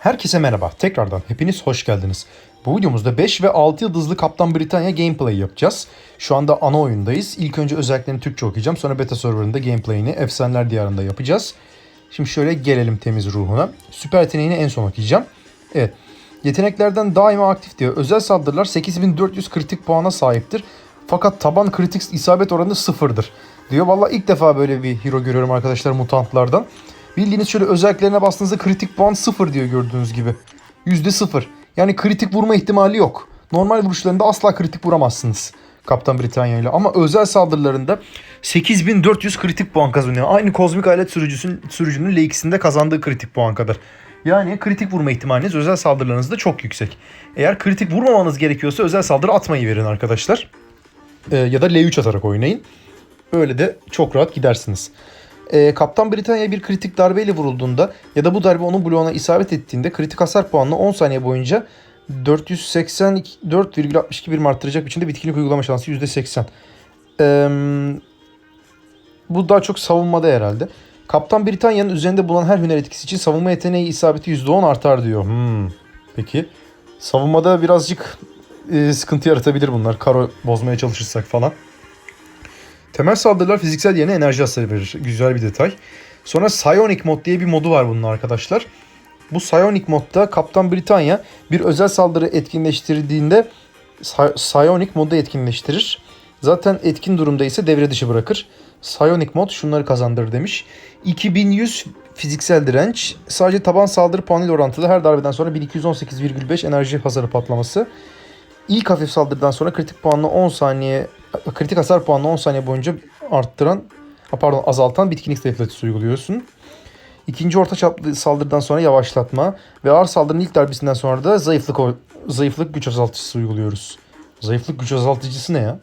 Herkese merhaba. Tekrardan hepiniz hoş geldiniz. Bu videomuzda 5 ve 6 yıldızlı Kaptan Britanya gameplay yapacağız. Şu anda ana oyundayız. İlk önce özelliklerini Türkçe okuyacağım. Sonra beta serverında gameplay'ini Efsaneler Diyarı'nda yapacağız. Şimdi şöyle gelelim temiz ruhuna. Süper yeteneğini en son okuyacağım. Evet. Yeteneklerden daima aktif diyor. Özel saldırılar 8400 kritik puana sahiptir. Fakat taban kritik isabet oranı sıfırdır. Diyor. Valla ilk defa böyle bir hero görüyorum arkadaşlar mutantlardan. Bildiğiniz şöyle özelliklerine bastığınızda kritik puan sıfır diyor gördüğünüz gibi. Yüzde sıfır. Yani kritik vurma ihtimali yok. Normal vuruşlarında asla kritik vuramazsınız. Kaptan Britanya ile. Ama özel saldırılarında 8400 kritik puan kazanıyor. Aynı kozmik alet sürücüsün, sürücünün L2'sinde kazandığı kritik puan kadar. Yani kritik vurma ihtimaliniz özel saldırılarınızda çok yüksek. Eğer kritik vurmamanız gerekiyorsa özel saldırı atmayı verin arkadaşlar. Ee, ya da L3 atarak oynayın. Öyle de çok rahat gidersiniz. Ee, Kaptan Britanya bir kritik darbeyle vurulduğunda ya da bu darbe onun bloğuna isabet ettiğinde kritik hasar puanını 10 saniye boyunca 484,62 birim arttıracak biçimde bitkinlik uygulama şansı %80. Ee, bu daha çok savunmada herhalde. Kaptan Britanya'nın üzerinde bulunan her hüner etkisi için savunma yeteneği isabeti %10 artar diyor. Hmm. Peki. Savunmada birazcık e, sıkıntı yaratabilir bunlar. Karo bozmaya çalışırsak falan. Temel saldırılar fiziksel yerine enerji hasarı verir. Güzel bir detay. Sonra Psionic mod diye bir modu var bunun arkadaşlar. Bu Psionic modda Kaptan Britanya bir özel saldırı etkinleştirdiğinde Psi- Psionic modu etkinleştirir. Zaten etkin durumda ise devre dışı bırakır. Psionic mod şunları kazandırır demiş. 2100 fiziksel direnç. Sadece taban saldırı puanıyla orantılı her darbeden sonra 1218,5 enerji hasarı patlaması. İlk hafif saldırıdan sonra kritik puanını 10 saniye kritik hasar puanını 10 saniye boyunca arttıran pardon azaltan bitkinlik zayıflatıcısı uyguluyorsun. İkinci orta çaplı saldırıdan sonra yavaşlatma ve ağır saldırının ilk darbesinden sonra da zayıflık zayıflık güç azaltıcısı uyguluyoruz. Zayıflık güç azaltıcısı ne ya?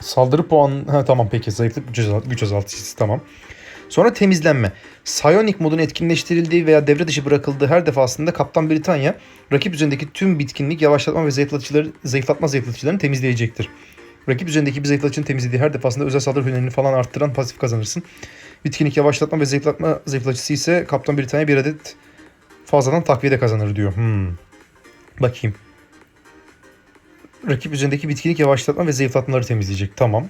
Saldırı puan ha tamam peki zayıflık güç, güç azaltıcısı tamam. Sonra temizlenme. Psionic modun etkinleştirildiği veya devre dışı bırakıldığı her defasında Kaptan Britanya rakip üzerindeki tüm bitkinlik, yavaşlatma ve zayıflatıcıları, zayıflatma zayıflatıcılarını temizleyecektir. Rakip üzerindeki bir zayıflatıcının temizlediği her defasında özel saldırı hünerini falan arttıran pasif kazanırsın. Bitkinlik, yavaşlatma ve zayıflatma zayıflatıcısı ise Kaptan Britanya bir adet fazladan takviye de kazanır diyor. Hmm. Bakayım. Rakip üzerindeki bitkinlik, yavaşlatma ve zayıflatmaları temizleyecek. Tamam.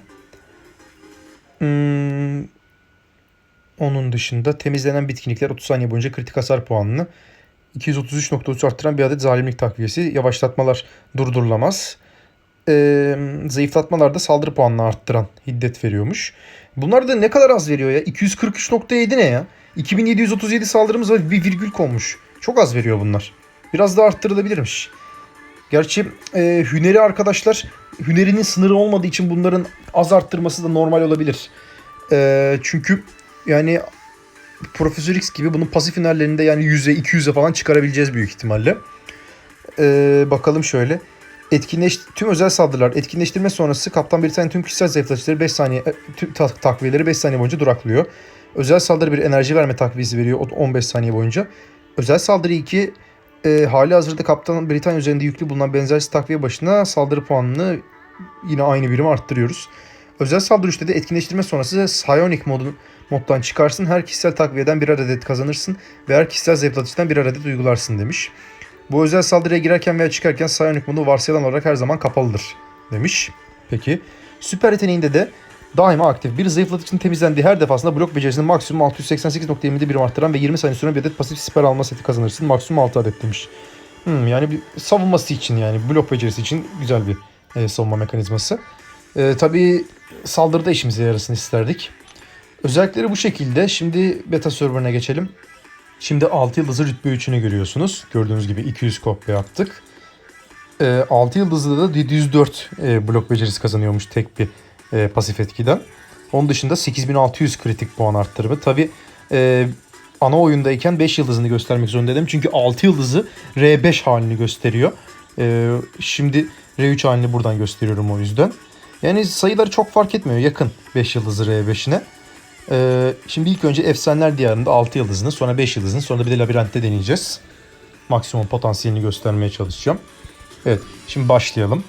Hmm. Onun dışında temizlenen bitkinlikler 30 saniye boyunca kritik hasar puanını 233.3 arttıran bir adet zalimlik takviyesi. Yavaşlatmalar durdurulamaz. Ee, zayıflatmalarda saldırı puanını arttıran hiddet veriyormuş. Bunlar da ne kadar az veriyor ya? 243.7 ne ya? 2737 saldırımız var. Bir virgül konmuş. Çok az veriyor bunlar. Biraz daha arttırılabilirmiş. Gerçi e, hüneri arkadaşlar hünerinin sınırı olmadığı için bunların az arttırması da normal olabilir. E, çünkü yani Profesör X gibi bunun pasif hünerlerinde yani 100'e 200'e falan çıkarabileceğiz büyük ihtimalle. E, bakalım şöyle. Etkinleş tüm özel saldırılar etkinleştirme sonrası Kaptan Britanya tüm kişisel zayıflatıcıları 5 saniye e, tüm ta- takviyeleri 5 saniye boyunca duraklıyor. Özel saldırı bir enerji verme takviyesi veriyor o- 15 saniye boyunca. Özel saldırı 2 e, hali hazırda Kaptan Britanya üzerinde yüklü bulunan benzersiz takviye başına saldırı puanını yine aynı birimi arttırıyoruz. Özel saldırı 3'te de etkinleştirme sonrası Psionic modun, moddan çıkarsın. Her kişisel takviyeden birer adet kazanırsın ve her kişisel zayıflatıcıdan birer adet uygularsın demiş. Bu özel saldırıya girerken veya çıkarken Psionic modu varsayılan olarak her zaman kapalıdır demiş. Peki. Süper yeteneğinde de daima aktif. Bir zayıflatıcının temizlendiği her defasında blok becerisini maksimum 688.20'de birim arttıran ve 20 saniye süren bir adet pasif siper alma seti kazanırsın. Maksimum 6 adet demiş. Hmm, yani bir savunması için yani blok becerisi için güzel bir e, savunma mekanizması. E, tabii saldırıda işimize yarasın isterdik. Özellikleri bu şekilde. Şimdi beta serverına geçelim. Şimdi 6 yıldızlı rütbe 3'ünü görüyorsunuz. Gördüğünüz gibi 200 kopya yaptık. E, 6 yıldızlı da 704 e, blok becerisi kazanıyormuş tek bir e, pasif etkiden. Onun dışında 8600 kritik puan arttırımı. Tabi e, ana oyundayken 5 yıldızını göstermek zorundaydım. Çünkü 6 yıldızı R5 halini gösteriyor. Şimdi R3 halini buradan gösteriyorum o yüzden. Yani sayıları çok fark etmiyor. Yakın 5 yıldızı R5'ine. E, şimdi ilk önce Efsaneler Diyarı'nda 6 yıldızını sonra 5 yıldızını sonra da bir de labirentte deneyeceğiz. Maksimum potansiyelini göstermeye çalışacağım. Evet şimdi başlayalım.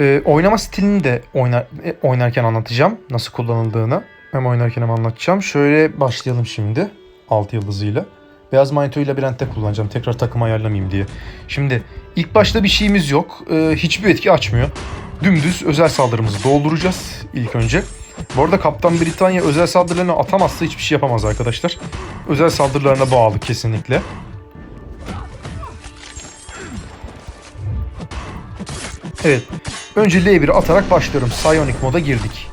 Ee, oynama stilini de oynar, e, oynarken anlatacağım. Nasıl kullanıldığını. Hem oynarken hem anlatacağım. Şöyle başlayalım şimdi. 6 yıldızıyla. Beyaz Manito'yu labirentte kullanacağım. Tekrar takım ayarlamayayım diye. Şimdi ilk başta bir şeyimiz yok. Ee, hiçbir etki açmıyor. Dümdüz özel saldırımızı dolduracağız ilk önce. Bu arada Kaptan Britanya özel saldırılarını atamazsa hiçbir şey yapamaz arkadaşlar. Özel saldırılarına bağlı kesinlikle. Evet. Önce L1'i atarak başlıyorum. Psionic moda girdik.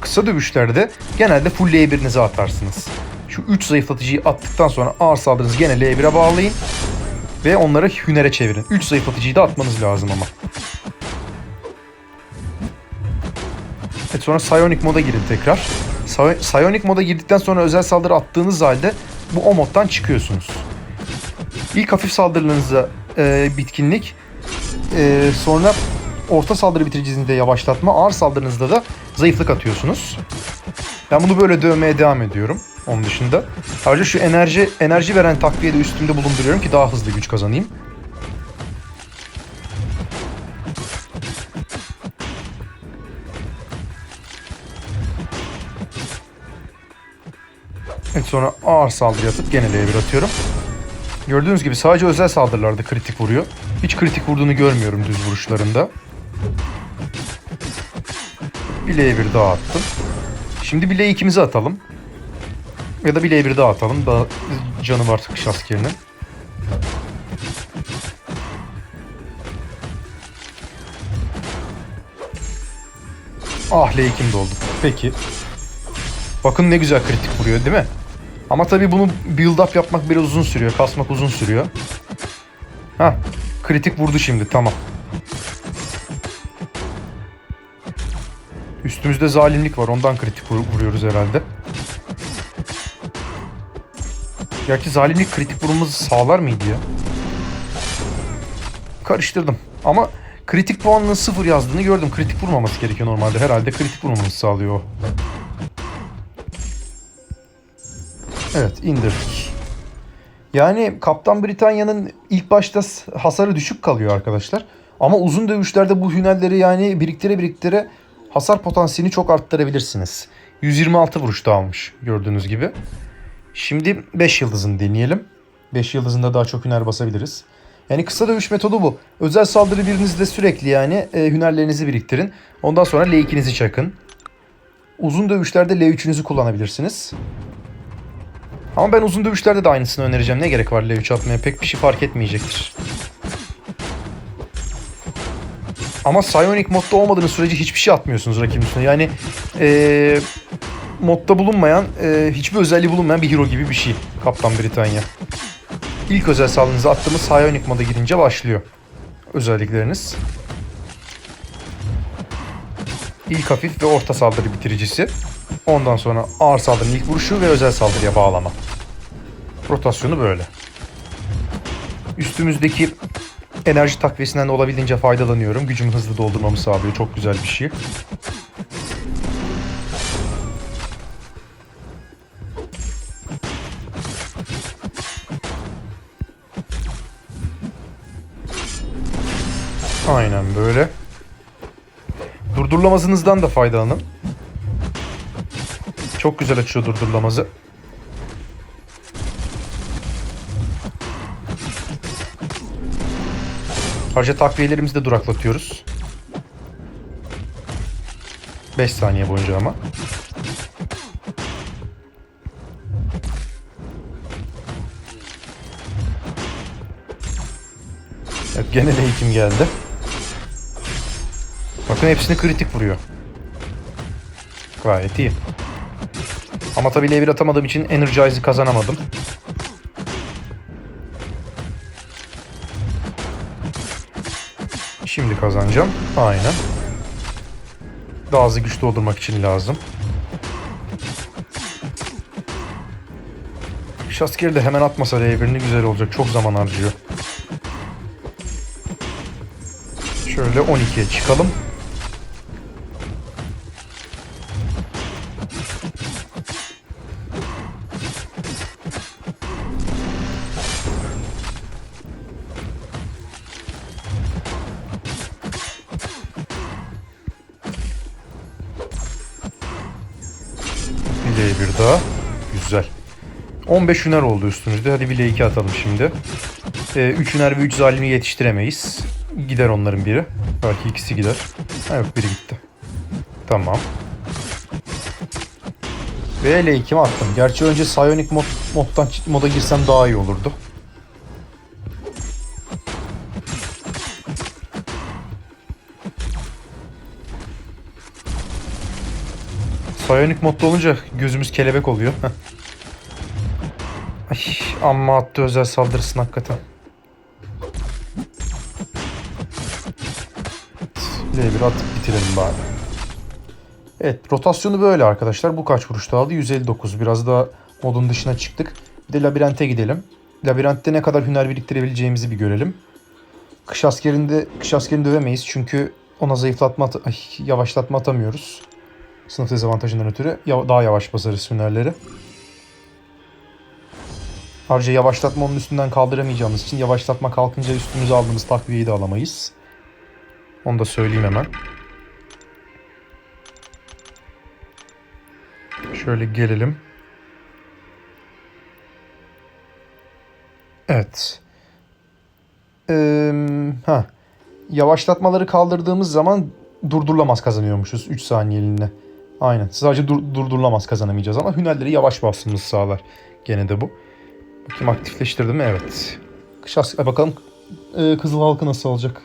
Kısa dövüşlerde genelde full L1'inizi atarsınız. Şu 3 zayıflatıcıyı attıktan sonra ağır saldırınızı gene L1'e bağlayın. Ve onları hünere çevirin. 3 zayıflatıcıyı da atmanız lazım ama. Evet sonra Psionic moda girin tekrar. Psi- Psionic moda girdikten sonra özel saldırı attığınız halde bu o moddan çıkıyorsunuz. İlk hafif saldırılarınıza e, bitkinlik, e, sonra orta saldırı bitiricinizde yavaşlatma, ağır saldırınızda da zayıflık atıyorsunuz. Ben bunu böyle dövmeye devam ediyorum. Onun dışında. Ayrıca şu enerji enerji veren takviye de üstümde bulunduruyorum ki daha hızlı güç kazanayım. Evet sonra ağır saldırı atıp gene L1 atıyorum. Gördüğünüz gibi sadece özel saldırılarda kritik vuruyor. Hiç kritik vurduğunu görmüyorum düz vuruşlarında. Bir L1 daha attım. Şimdi bir L2'mizi atalım. Ya da bir L1 daha atalım. Daha canı var kış askerinin. Ah L2'm doldu. Peki. Bakın ne güzel kritik vuruyor değil mi? Ama tabii bunu build up yapmak biraz uzun sürüyor. Kasmak uzun sürüyor. Ha, kritik vurdu şimdi. Tamam. Üstümüzde zalimlik var. Ondan kritik vur- vuruyoruz herhalde. Gerçi zalimlik kritik vurmamızı sağlar mıydı ya? Karıştırdım. Ama kritik puanının sıfır yazdığını gördüm. Kritik vurmaması gerekiyor normalde. Herhalde kritik vurmamızı sağlıyor. Evet indirdik. Yani Kaptan Britanya'nın ilk başta hasarı düşük kalıyor arkadaşlar. Ama uzun dövüşlerde bu hünerleri yani biriktire biriktire hasar potansiyelini çok arttırabilirsiniz. 126 vuruşta almış gördüğünüz gibi. Şimdi 5 yıldızını deneyelim. 5 yıldızında daha çok hüner basabiliriz. Yani kısa dövüş metodu bu. Özel saldırı birinizde sürekli yani e, hünerlerinizi biriktirin. Ondan sonra L2'nizi çakın. Uzun dövüşlerde L3'ünüzü kullanabilirsiniz. Ama ben uzun dövüşlerde de aynısını önereceğim. Ne gerek var L3 atmaya? Pek bir şey fark etmeyecektir. Ama Psionic modda olmadığınız sürece hiçbir şey atmıyorsunuz rakibin üstüne. Yani eee modda bulunmayan, eee, hiçbir özelliği bulunmayan bir hero gibi bir şey Kaptan Britanya. İlk özel saldırınızı attığımız Psionic moda girince başlıyor özellikleriniz. İlk hafif ve orta saldırı bitiricisi. Ondan sonra ağır saldırının ilk vuruşu ve özel saldırıya bağlama. Rotasyonu böyle. Üstümüzdeki enerji takviyesinden de olabildiğince faydalanıyorum. Gücümü hızlı doldurmamı sağlıyor. Çok güzel bir şey. Aynen böyle. Durdurlamazınızdan da faydalanın. Çok güzel açıyor durdurlamazı. Harca takviyelerimizi de duraklatıyoruz. 5 saniye boyunca ama. Evet gene de eğitim geldi. Bakın hepsini kritik vuruyor. Gayet iyi. Ama tabii L1 atamadığım için Energize'ı kazanamadım. Şimdi kazanacağım. Aynen. Daha hızlı güç doldurmak için lazım. Şaskeri de hemen atmasa L1'ini güzel olacak. Çok zaman harcıyor. Şöyle 12'ye çıkalım. 15 hüner oldu üstümüzde. Hadi bir L2 atalım şimdi. 3 hüner ve 3 zalimi yetiştiremeyiz. Gider onların biri. Belki ikisi gider. Ha yok biri gitti. Tamam. Ve L2'mi attım. Gerçi önce Psionic mod, moddan moda girsem daha iyi olurdu. Psionic modda olunca gözümüz kelebek oluyor. Amma attı özel saldırısını hakikaten. L1 atıp bitirelim bari. Evet rotasyonu böyle arkadaşlar. Bu kaç vuruşta aldı? 159. Biraz daha modun dışına çıktık. Bir de labirente gidelim. Labirentte ne kadar hüner biriktirebileceğimizi bir görelim. Kış askerinde kış askerini dövemeyiz çünkü ona zayıflatma at- ay, yavaşlatma atamıyoruz. Sınıf dezavantajından ötürü daha yavaş basarız hünerleri. Ayrıca yavaşlatma onun üstünden kaldıramayacağımız için yavaşlatma kalkınca üstümüze aldığımız takviyeyi de alamayız. Onu da söyleyeyim hemen. Şöyle gelelim. Evet. Ee, ha. Yavaşlatmaları kaldırdığımız zaman durdurulamaz kazanıyormuşuz 3 saniyeliğine. Aynen. Sadece dur- durdurulamaz kazanamayacağız ama hünerleri yavaş basmamızı sağlar. Gene de bu. Bakayım aktifleştirdim? Evet. Kış e, bakalım e, Kızıl Halkı nasıl olacak?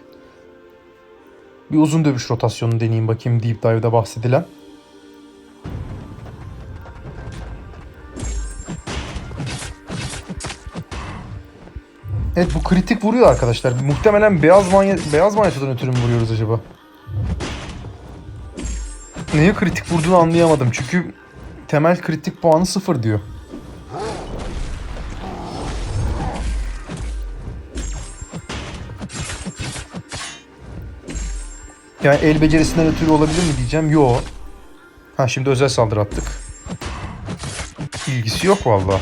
Bir uzun dövüş rotasyonu deneyeyim bakayım Deep Dive'da bahsedilen. Evet bu kritik vuruyor arkadaşlar. Muhtemelen beyaz manya beyaz manyetodan ötürü mü vuruyoruz acaba? Neye kritik vurduğunu anlayamadım. Çünkü temel kritik puanı sıfır diyor. Yani el becerisinden ötürü olabilir mi diyeceğim. Yo. Ha şimdi özel saldırı attık. İlgisi yok vallahi.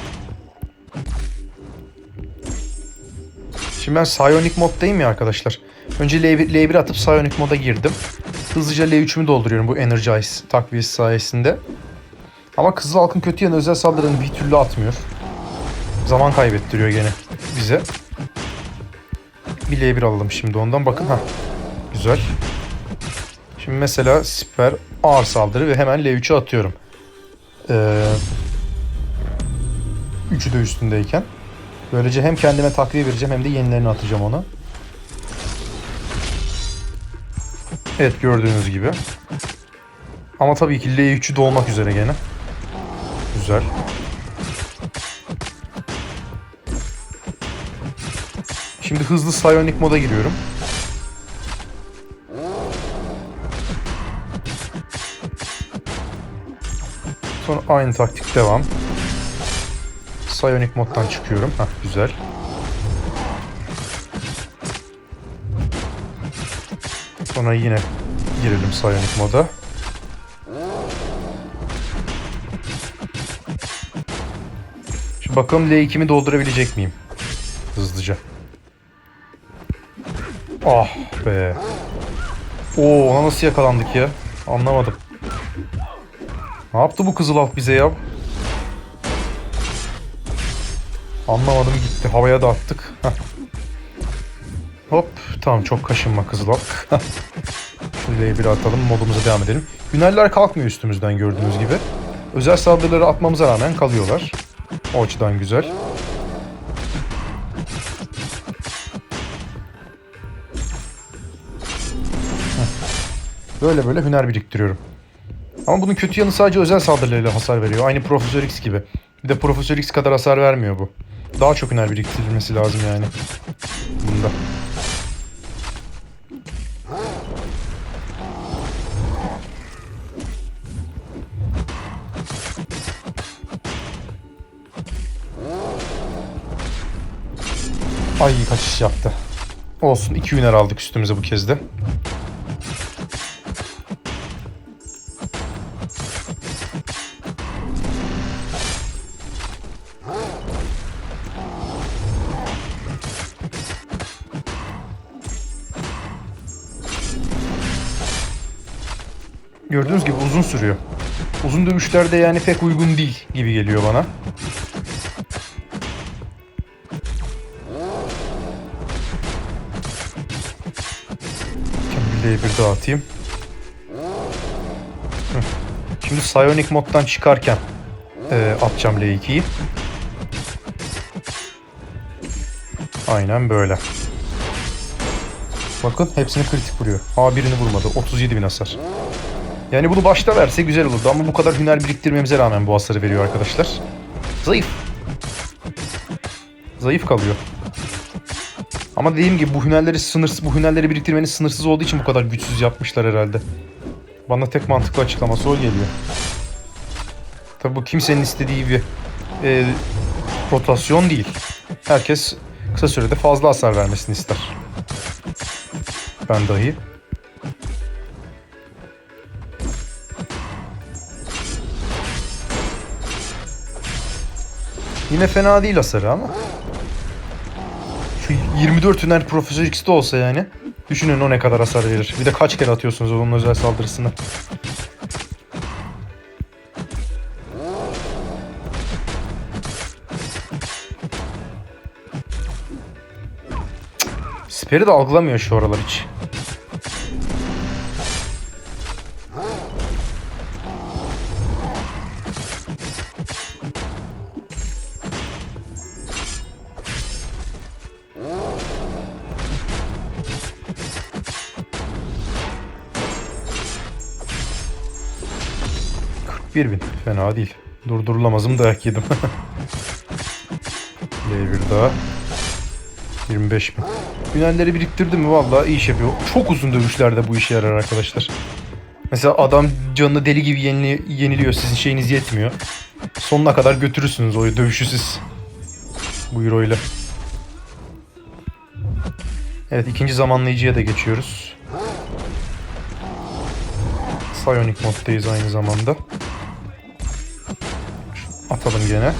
Şimdi ben Psionic moddayım ya arkadaşlar. Önce L1, L1 atıp Psionic moda girdim. Hızlıca L3'ümü dolduruyorum bu Energize takviyesi sayesinde. Ama Kızıl Halkın kötü yanı özel saldırını bir türlü atmıyor. Zaman kaybettiriyor gene bize. Bir L1 alalım şimdi ondan. Bakın ha. Güzel. Şimdi mesela siper ağır saldırı ve hemen L3'ü atıyorum. Ee, üçü de üstündeyken. Böylece hem kendime takviye vereceğim hem de yenilerini atacağım ona. Evet gördüğünüz gibi. Ama tabii ki L3'ü dolmak üzere gene. Güzel. Şimdi hızlı Psionic moda giriyorum. Aynı taktik devam. Psionic moddan çıkıyorum. Hah güzel. Sonra yine girelim Psionic moda. Şimdi bakalım L2'mi doldurabilecek miyim? Hızlıca. Ah be. Oo ona nasıl yakalandık ya? Anlamadım. Ne yaptı bu kızıl halk bize ya? Anlamadım gitti. Havaya da attık. Hop. Tamam çok kaşınma kızıl halk. Şimdi bir atalım. Modumuza devam edelim. Hünerler kalkmıyor üstümüzden gördüğünüz gibi. Özel saldırıları atmamıza rağmen kalıyorlar. O açıdan güzel. Böyle böyle hüner biriktiriyorum. Ama bunun kötü yanı sadece özel saldırılarıyla hasar veriyor. Aynı Profesör X gibi. Bir de Profesör X kadar hasar vermiyor bu. Daha çok hüner biriktirilmesi lazım yani. Bunda. Ay kaçış yaptı. Olsun iki hüner aldık üstümüze bu kez de. Gördüğünüz gibi uzun sürüyor. Uzun dövüşlerde yani pek uygun değil gibi geliyor bana. Şimdi bir dağıtayım. Hı. Şimdi Psionic moddan çıkarken e, atacağım L2'yi. Aynen böyle. Bakın hepsini kritik vuruyor. Aa birini vurmadı. 37 bin hasar. Yani bunu başta verse güzel olurdu ama bu kadar hüner biriktirmemize rağmen bu hasarı veriyor arkadaşlar. Zayıf. Zayıf kalıyor. Ama dediğim gibi bu hünerleri sınırsız bu hünerleri biriktirmeniz sınırsız olduğu için bu kadar güçsüz yapmışlar herhalde. Bana tek mantıklı açıklaması o geliyor. Tabi bu kimsenin istediği bir e, rotasyon değil. Herkes kısa sürede fazla hasar vermesini ister. Ben dahi. Yine fena değil hasarı ama. Şu 24 hüner Profesör X'de olsa yani. Düşünün o ne kadar hasar verir. Bir de kaç kere atıyorsunuz onun özel saldırısını. Siperi de algılamıyor şu aralar hiç. Fena değil. Durdurulamazım dayak yedim. bir daha. 25 bin. Hünerleri biriktirdim mi vallahi iyi iş yapıyor. Çok uzun dövüşlerde bu işe yarar arkadaşlar. Mesela adam canını deli gibi yenili, yeniliyor. Sizin şeyiniz yetmiyor. Sonuna kadar götürürsünüz o dövüşü siz. Bu euro ile. Evet ikinci zamanlayıcıya da geçiyoruz. Psionic moddayız aynı zamanda. Atalım gene.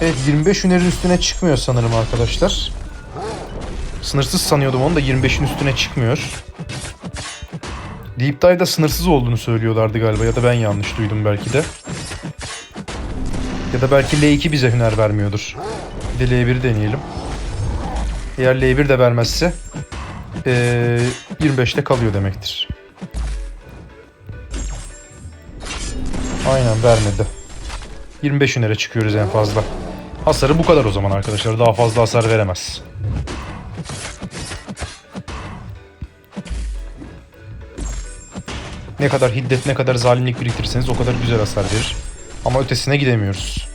Evet 25 hünerin üstüne çıkmıyor sanırım arkadaşlar. Sınırsız sanıyordum onu da 25'in üstüne çıkmıyor. Deep Dive'da sınırsız olduğunu söylüyorlardı galiba ya da ben yanlış duydum belki de. Ya da belki L2 bize hüner vermiyordur. Bir de L1'i deneyelim. Eğer L1 de vermezse ee, 25'te kalıyor demektir. Aynen vermedi. 25 hünere çıkıyoruz en fazla. Hasarı bu kadar o zaman arkadaşlar. Daha fazla hasar veremez. Ne kadar hiddet, ne kadar zalimlik biriktirirseniz o kadar güzel hasar verir. Ama ötesine gidemiyoruz.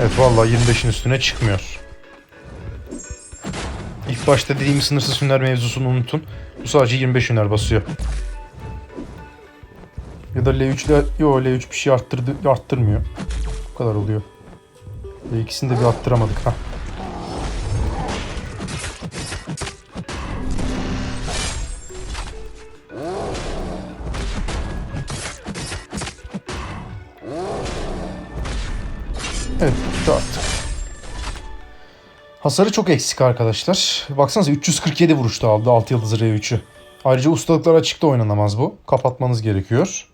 Evet vallahi 25'in üstüne çıkmıyor. İlk başta dediğim sınırsız hüner mevzusunu unutun. Bu sadece 25 hüner basıyor. Ya da L3 ile yo L3 bir şey arttırdı arttırmıyor. Bu kadar oluyor. Ve ikisini de bir arttıramadık ha. Bitti artık. Hasarı çok eksik arkadaşlar. Baksanıza 347 vuruşta aldı 6 yıldız R3'ü. Ayrıca ustalıklar açıkta oynanamaz bu. Kapatmanız gerekiyor.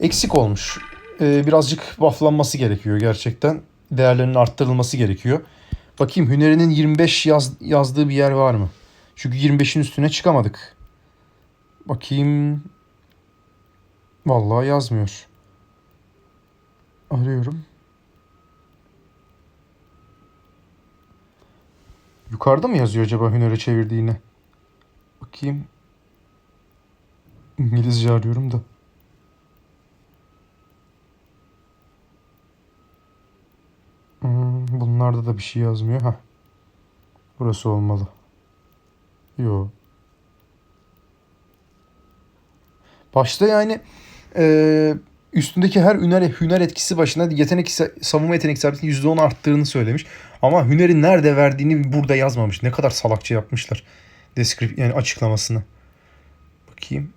Eksik olmuş. Ee, birazcık bufflanması gerekiyor gerçekten. Değerlerinin arttırılması gerekiyor. Bakayım Hünerinin 25 yaz, yazdığı bir yer var mı? Çünkü 25'in üstüne çıkamadık. Bakayım. Vallahi yazmıyor. Arıyorum. Yukarıda mı yazıyor acaba Hüner'e çevirdiğini? Bakayım. İngilizce arıyorum da. Hmm, bunlarda da bir şey yazmıyor. ha. Burası olmalı. Yo. Başta yani e, üstündeki her hüner, hüner etkisi başına yetenek savunma yetenek sabitini %10 arttığını söylemiş. Ama hünerin nerede verdiğini burada yazmamış. Ne kadar salakça yapmışlar. Descript yani açıklamasını. Bakayım.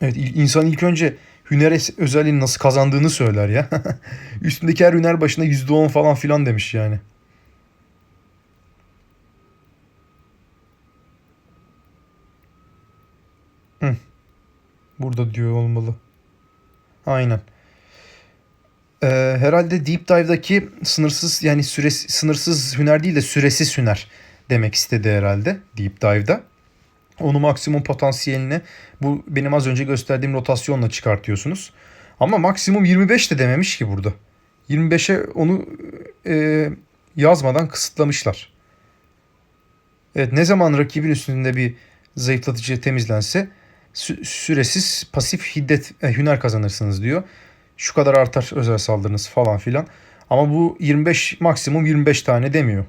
Evet insan ilk önce hüner özelliğini nasıl kazandığını söyler ya. Üstündeki her hüner başına %10 falan filan demiş yani. Burada diyor olmalı. Aynen. Ee, herhalde Deep Dive'daki sınırsız yani süresi, sınırsız hüner değil de süresiz hüner demek istedi herhalde Deep Dive'da. Onu maksimum potansiyeline bu benim az önce gösterdiğim rotasyonla çıkartıyorsunuz. Ama maksimum 25 de dememiş ki burada. 25'e onu e, yazmadan kısıtlamışlar. Evet ne zaman rakibin üstünde bir zayıflatıcı temizlense sü- süresiz pasif hiddet e, hüner kazanırsınız diyor. Şu kadar artar özel saldırınız falan filan. Ama bu 25 maksimum 25 tane demiyor.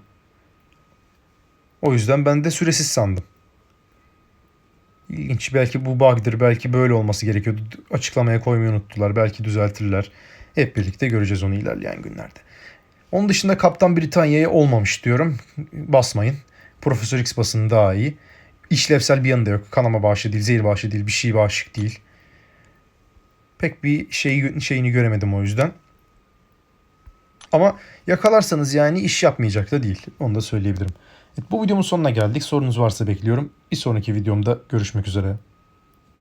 O yüzden ben de süresiz sandım. İlginç. Belki bu bug'dır. Belki böyle olması gerekiyordu. Açıklamaya koymayı unuttular. Belki düzeltirler. Hep birlikte göreceğiz onu ilerleyen günlerde. Onun dışında Kaptan Britanya'ya olmamış diyorum. Basmayın. Profesör X basını daha iyi. İşlevsel bir yanı da yok. Kanama bağışı değil, zehir bağışı değil, bir şey bağışık değil. Pek bir şey, şeyini göremedim o yüzden. Ama yakalarsanız yani iş yapmayacak da değil. Onu da söyleyebilirim. Evet, bu videomun sonuna geldik. Sorunuz varsa bekliyorum. Bir sonraki videomda görüşmek üzere.